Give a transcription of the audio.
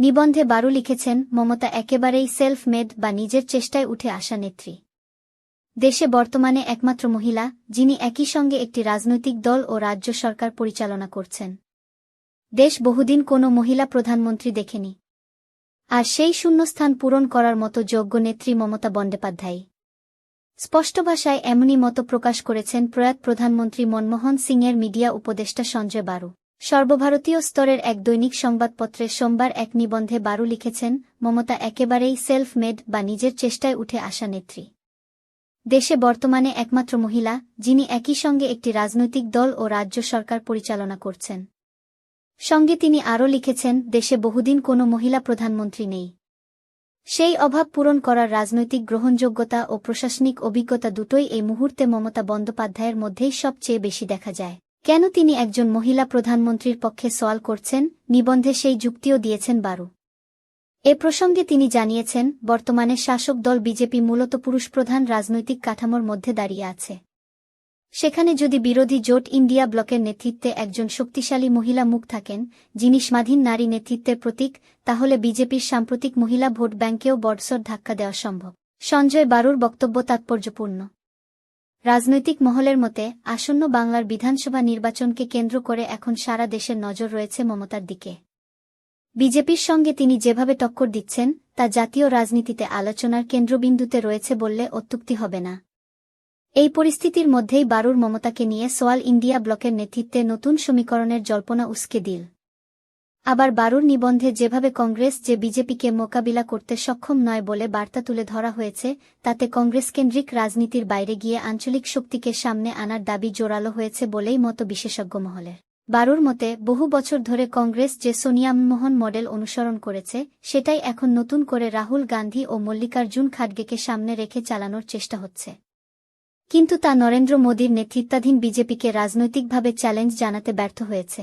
নিবন্ধে বারু লিখেছেন মমতা একেবারেই সেলফ মেড বা নিজের চেষ্টায় উঠে আসা নেত্রী। দেশে বর্তমানে একমাত্র মহিলা, যিনি একই সঙ্গে একটি রাজনৈতিক দল ও রাজ্য সরকার পরিচালনা করছেন। দেশ বহুদিন কোনো মহিলা প্রধানমন্ত্রী দেখেনি। আর সেই শূন্যস্থান পূরণ করার মতো যোগ্য নেত্রী মমতা বন্দ্যোপাধ্যায়। স্পষ্ট ভাষায় এমনই মত প্রকাশ করেছেন প্রয়াত প্রধানমন্ত্রী মনমোহন সিংয়ের মিডিয়া উপদেষ্টা সঞ্জয় বারু। সর্বভারতীয় স্তরের এক দৈনিক সংবাদপত্রে সোমবার এক নিবন্ধে বারু লিখেছেন, মমতা একেবারেই সেলফ মেড বা নিজের চেষ্টায় উঠে আসা নেত্রী। দেশে বর্তমানে একমাত্র মহিলা, যিনি একই সঙ্গে একটি রাজনৈতিক দল ও রাজ্য সরকার পরিচালনা করছেন। সঙ্গে তিনি আরও লিখেছেন, দেশে বহুদিন কোনো মহিলা প্রধানমন্ত্রী নেই। সেই অভাব পূরণ করার রাজনৈতিক গ্রহণযোগ্যতা ও প্রশাসনিক অভিজ্ঞতা দুটোই এই মুহূর্তে মমতা বন্দ্যোপাধ্যায়ের মধ্যেই সবচেয়ে বেশি দেখা যায়। কেন তিনি একজন মহিলা প্রধানমন্ত্রীর পক্ষে সওয়াল করছেন? নিবন্ধে সেই যুক্তিও দিয়েছেন বারু। এ প্রসঙ্গে তিনি জানিয়েছেন, বর্তমানে শাসক দল বিজেপি মূলত পুরুষপ্রধান রাজনৈতিক কাঠামোর মধ্যে দাঁড়িয়ে আছে। সেখানে যদি বিরোধী জোট ইন্ডিয়া ব্লকের নেতৃত্বে একজন শক্তিশালী মহিলা মুখ থাকেন, যিনি স্বাধীন নারী নেতৃত্বের প্রতীক, তাহলে বিজেপির সাম্প্রতিক মহিলা ভোট ব্যাংকেও বড়সড় ধাক্কা দেওয়া সম্ভব। সঞ্জয় বারুর বক্তব্য তাৎপর্যপূর্ণ। রাজনৈতিক মহলের মতে, আসন্ন বাংলার বিধানসভা নির্বাচনকে কেন্দ্র করে এখন সারা দেশের নজর রয়েছে মমতার দিকে। বিজেপির সঙ্গে তিনি যেভাবে টক্কর দিচ্ছেন, তা জাতীয় রাজনীতিতে আলোচনার কেন্দ্রবিন্দুতে রয়েছে বললে অত্যুক্তি হবে না। এই পরিস্থিতির মধ্যেই বারুর মমতাকে নিয়ে সোয়াল ইন্ডিয়া ব্লকের নেতৃত্বে নতুন সমীকরণের জল্পনা উস্কে দিল। আবার বারুর নিবন্ধে যেভাবে কংগ্রেস যে বিজেপিকে মোকাবিলা করতে সক্ষম নয় বলে বার্তা তুলে ধরা হয়েছে, তাতে কংগ্রেস কেন্দ্রিক রাজনীতির বাইরে গিয়ে আঞ্চলিক শক্তিকে সামনে আনার দাবি জোরালো হয়েছে বলেই মত বিশেষজ্ঞ মহলের বারুর মতে, বহু বছর ধরে কংগ্রেস যে সোনিয়া মোহন মডেল অনুসরণ করেছে, সেটাই এখন নতুন করে রাহুল গান্ধী ও মল্লিকার্জুন খাডগেকে সামনে রেখে চালানোর চেষ্টা হচ্ছে। কিন্তু তা নরেন্দ্র মোদীর নেতৃত্বাধীন বিজেপিকে রাজনৈতিকভাবে চ্যালেঞ্জ জানাতে ব্যর্থ হয়েছে।